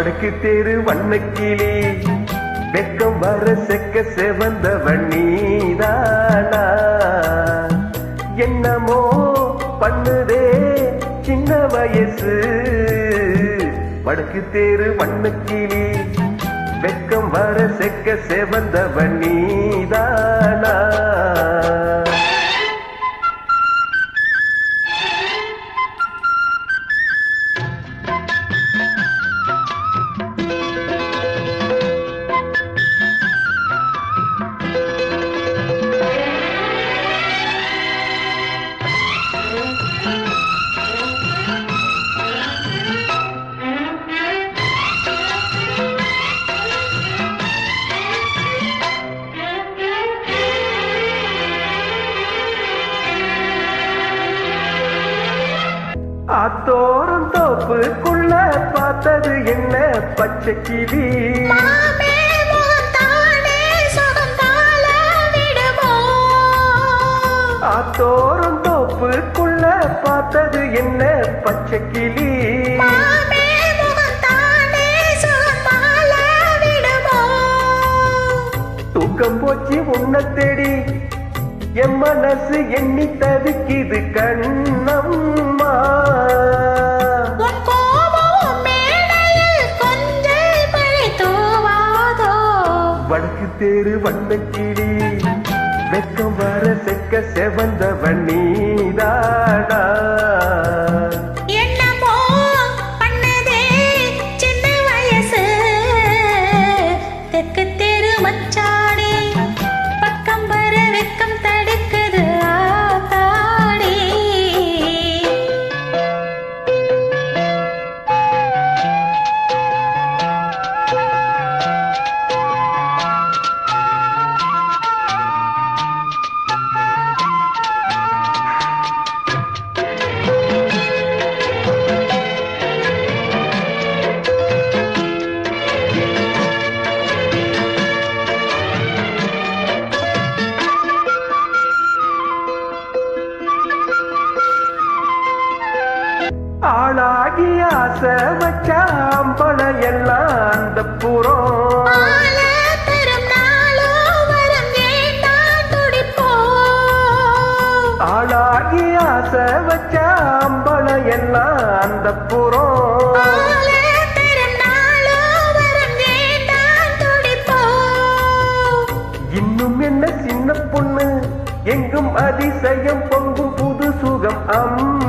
வடக்கு தேரு வண்ணக்கிளி. வெக்கம் வர செக்க செவந்த வண்ணீதானா என்னமோ பண்ணுதே சின்ன வயசு. வடக்கு தேரு வண்ணக்கிளி. வெக்கம் வர செக்க செவந்த வண்ணீதானா ஆத்தோரம் தோப்புக்குள்ள பார்த்தது என்ன பச்சை கிளி? ஆத்தோரம் தோப்புக்குள்ள பார்த்தது என்ன பச்சை கிளி? தூக்கம் போச்சு உன்னை தேடி. என் மனசு எண்ணி தவிக்குது கண்ணம்மா. வடக்கு தேரு வண்ண கிளி வெக்கம் வர செக்க செவந்த வண்ணீதானா ஆளாகி ஆசை வச்சாம்பள எல்லாம் அந்த புறம். ஆளாகி ஆசை வச்சாம்பள எல்லாம் அந்த புறம். இன்னும் என்ன சின்ன பொண்ணு? எங்கும் அதிசயம் பொங்கும் புது சுகம் அம்மம்மா